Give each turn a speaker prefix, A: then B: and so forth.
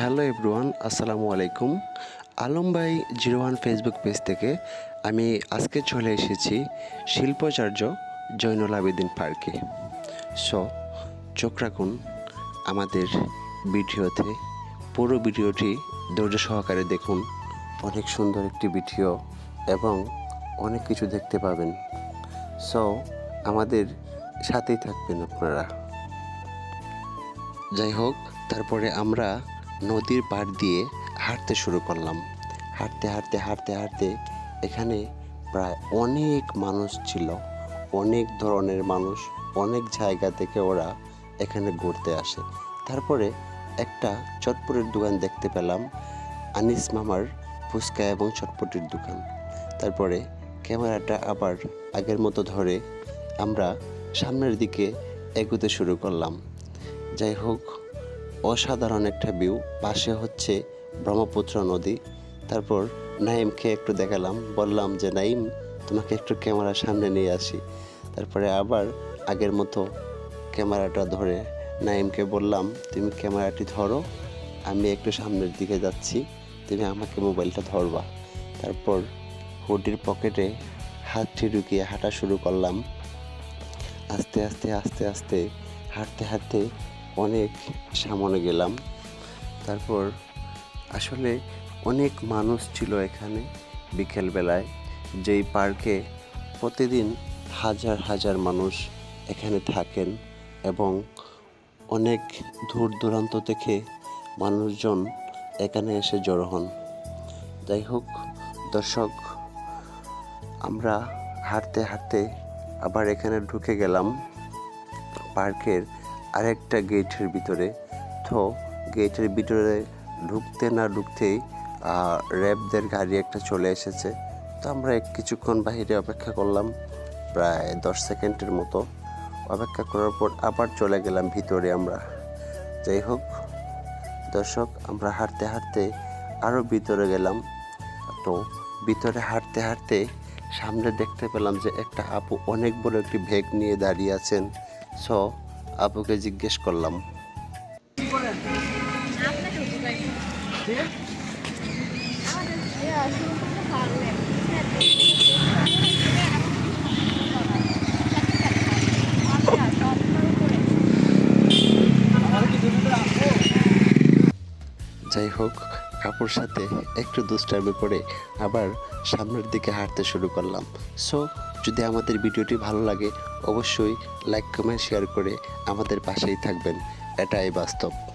A: Hello everyone, আসসালামু আলাইকুম। আলম ভাই জিরো ওয়ান ফেসবুক পেজ থেকে আমি আজকে চলে এসেছি শিল্পাচার্য জৈনুল আবেদিন পার্কে। সো, চোখ রাখুন, আমাদের ভিডিওতে, পুরো ভিডিওটি ধৈর্য সহকারে দেখুন। অনেক সুন্দর একটি ভিডিও এবং অনেক কিছু দেখতে পাবেন। সো, আমাদের সাথেই থাকবেন আপনারা। যাই হোক, তারপরে আমরা নদীর পাড় দিয়ে হাঁটতে শুরু করলাম। হাঁটতে হাঁটতে হাঁটতে হাঁটতে এখানে প্রায় অনেক মানুষ ছিল, অনেক ধরনের মানুষ, অনেক জায়গা থেকে ওরা এখানে ঘুরতে আসে। তারপরে একটা চটপটের দোকান দেখতে পেলাম, আনিস মামার ফুচকা এবং চটপটির দোকান। তারপরে ক্যামেরাটা আবার আগের মতো ধরে আমরা সামনের দিকে এগোতে শুরু করলাম। যাই হোক অসাধারণ একটা ভিউ পাশে হচ্ছে ব্রহ্মপুত্র নদী। তারপর নাইমকে একটু দেখালাম। বললাম যে, নাইম, তোমাকে একটু ক্যামেরার সামনে নিয়ে আসি। তারপরে আবার আগের মতো ক্যামেরাটা ধরে নাইমকে বললাম, তুমি ক্যামেরাটি ধরো, আমি একটু সামনের দিকে যাচ্ছি। তুমি আমাকে মোবাইলটা ধরবা। তারপর হুডির পকেটে হাতটি ঢুকিয়ে হাঁটা শুরু করলাম। আস্তে আস্তে আস্তে আস্তে হাঁটতে হাঁটতে অনেক সামনে গেলাম। তারপর আসলে অনেক মানুষ ছিল এখানে বিকেলবেলায়। যেই পার্কে প্রতিদিন হাজার হাজার মানুষ এখানে থাকেন এবং অনেক দূর দূরান্ত থেকে মানুষজন এখানে এসে জড়ো হন। যাই হোক, দর্শক, আমরা হাঁটতে হাঁটতে আবার এখানে ঢুকে গেলাম। পার্কের আরেকটা গেটের ভিতরে। তো গেটের ভিতরে ঢুকতে না ঢুকতেই র্যাবদের গাড়ি একটা চলে এসেছে। তো আমরা কিছুক্ষণ বাইরে অপেক্ষা করলাম, প্রায় দশ সেকেন্ডের মতো। অপেক্ষা করার পর আবার চলে গেলাম ভিতরে আমরা। যাই হোক, দর্শক, আমরা হাঁটতে হাঁটতে আরও ভিতরে গেলাম। তো ভিতরে হাঁটতে হাঁটতে সামনে দেখতে পেলাম যে একটা আপু অনেক বড় একটি ব্যাগ নিয়ে দাঁড়িয়ে আছেন। সো আপুকে জিজ্ঞেস করলাম। যাই হোক আপুর সাথে একটু দুষ্টামি করে আবার সামনের দিকে হাঁটতে শুরু করলাম। সো যদি আমাদের ভিডিওটি ভালো লাগে, অবশ্যই লাইক কমেন্ট শেয়ার করে আমাদের পাশেই থাকবেন। এটাই বাস্তব।